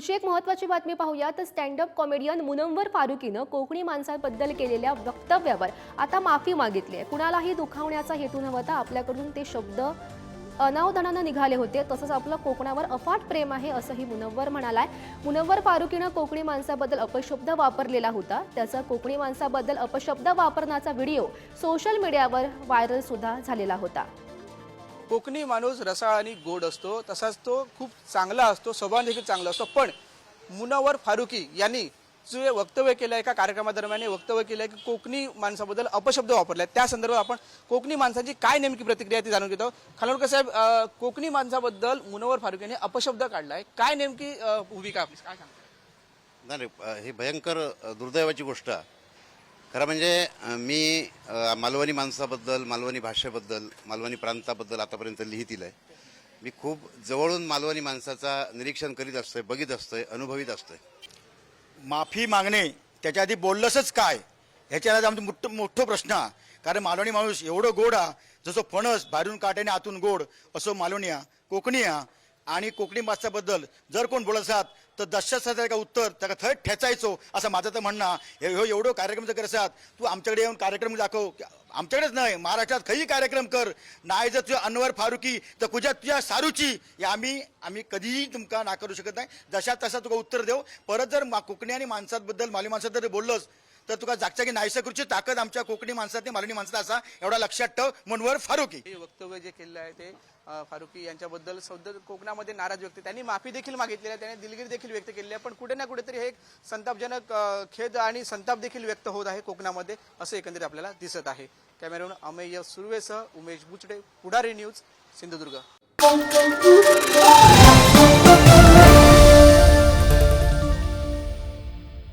पुढची एक महत्वाची बातमी पाहूया तर स्टँडअप कॉमेडियन मुनंवर फारुकीनं कोकणी माणसांबद्दल केलेल्या वक्तव्यावर आता माफी मागितली आहे. कुणालाही दुखावण्याचा हेतू नव्हता. आपल्याकडून ते शब्द अनावधानानं निघाले होते. तसंच आपलं कोकणावर अफाट प्रेम आहे असंही मुनव्वर म्हणालाय. मुनव्वर फारुकीनं कोकणी माणसाबद्दल अपशब्द वापरलेला होता. त्याचा कोकणी माणसाबद्दल अपशब्द वापरण्याचा व्हिडिओ सोशल मीडियावर व्हायरल सुद्धा झालेला होता. कोकणी माणूस रसाळ आणि गोड असतो तसाच तो खूप चांगला असतो स्वभाव देखील चांगला असतो. पण मुनावर फारुकी यांनी जे वक्तव्य केलं आहे एका कार्यक्रमादरम्यान वक्तव्य केलं आहे की कोकणी माणसाबद्दल अपशब्द वापरले. आहे त्या संदर्भात आपण कोकणी माणसाची काय नेमकी प्रतिक्रिया ती जाणून घेतो. खालोडकर साहेब कोकणी माणसाबद्दल मुनवर फारुकी यांनी अपशब्द काढलाय. काय नेमकी भूमिका आपली? काय सांगता? नाही हे भयंकर दुर्दैवाची गोष्ट आहे. खरं म्हणजे मी मालवणी माणसाबद्दल मालवणी भाषेबद्दल मालवणी प्रांताबद्दल आतापर्यंत लिहितील आहे. मी खूप जवळून मालवणी माणसाचा निरीक्षण करीत असतोय बघित असतोय अनुभवित असतोय. माफी मागणे त्याच्या आधी बोललंसच काय? ह्याच्याला आमचं मोठं मोठं प्रश्न. हा कारण मालवणी माणूस एवढं गोड हा जसं फणस बाहेरून काट्याने आतून गोड असं मालवणी हा कोकणी हा. आणि कोकणी माणसाबद्दल जर कोण बोलत असात तर दशशास्त्राचं का उत्तर त्याला थेट ठेचायचो असं माझं तर म्हणणं हे एवढं कार्यक्रम जर करत असात तू आमच्याकडे येऊन कार्यक्रम दाखव. आमच्याकडेच नाही महाराष्ट्रात काही कार्यक्रम कर. नाही जर तुझ्या अनवर फारुकी तर तुझ्या तुझ्या सारूची. या आम्ही आम्ही कधीही तुमका ना करू शकत नाही. जशा तसा तुका उत्तर देऊ. परत जर मा- कोकणी आणि माणसाबद्दल माली माणसात जर बोललोस तर तुका जागच्या नाहीसं करूची ताकद आमच्या कोकणी माणसात आणि मालवणी माणसात असा एवढा लक्षात ठेव मनवर फारुकी. हे वक्तव्य जे केलेलं आहे ते फारुकी यांच्याबद्दल सध्या कोकणामध्ये नाराज व्यक्त त्यांनी माफी देखील मागितलेली आहे त्याने दिलगिरी देखील व्यक्त केलेली आहे पण कुठे ना कुठेतरी हे एक संतापजनक खेद आणि संताप देखील व्यक्त होत आहे कोकणामध्ये असं एकंदरीत आपल्याला दिसत आहे. कॅमेराहून अमेय सुर्वेसह उमेश बुचडे पुढारी न्यूज सिंधुदुर्ग.